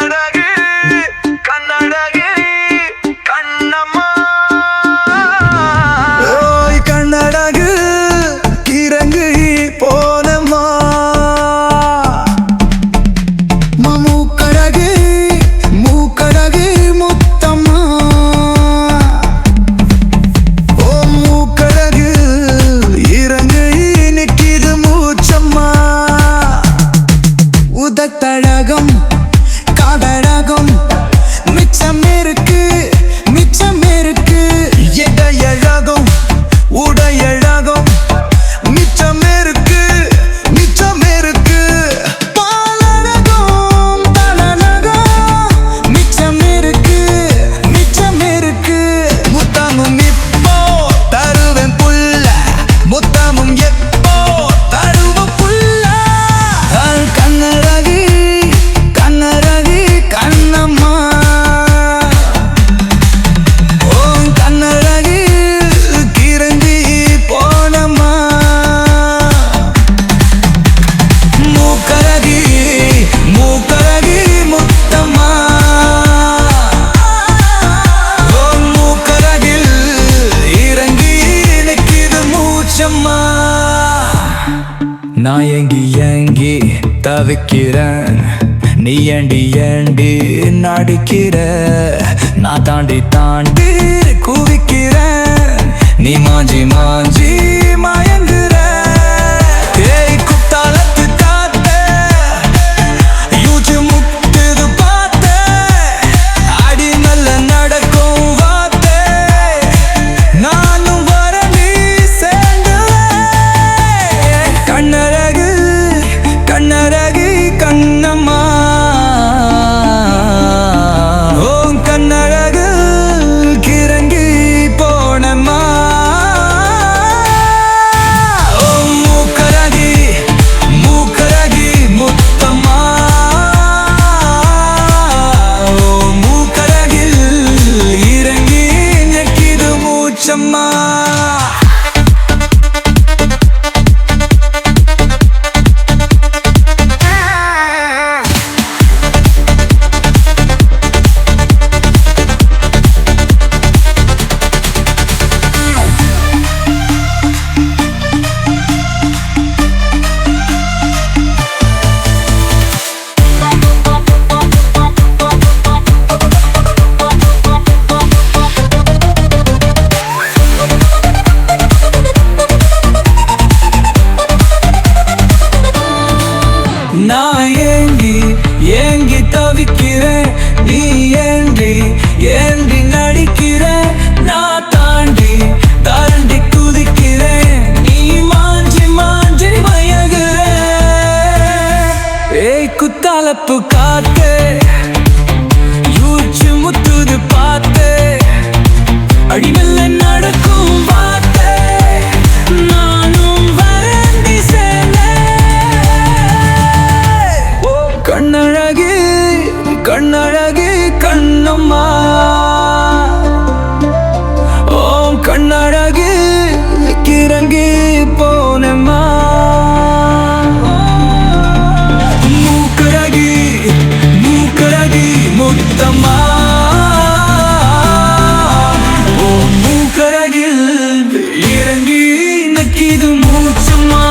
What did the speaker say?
அழகு அழகும் மிச்சம் இருக்கு. நான் எங்கி எங்கி தவிக்கிறேன். நீ ஏண்டி ஏண்டி நடிக்கிற? நான் தாண்டி தாண்டி குவிக்கிறேன். நீ மாஞ்சி மாஞ்சி கலப்பு காத்து யூச்சு முத்துது பார்த்து அடிமெல்ல நடக்கும் வார்த்தை நானும் வரந்தி சேல கண்ணழகு கண்ணழகு கண்ணம்மா. ஓம் கண்ணழகு கிறங்கு போ. அம்மா. ஓ மூக்கரகில் இறங்கி நக்கிது மூச்சம்மா.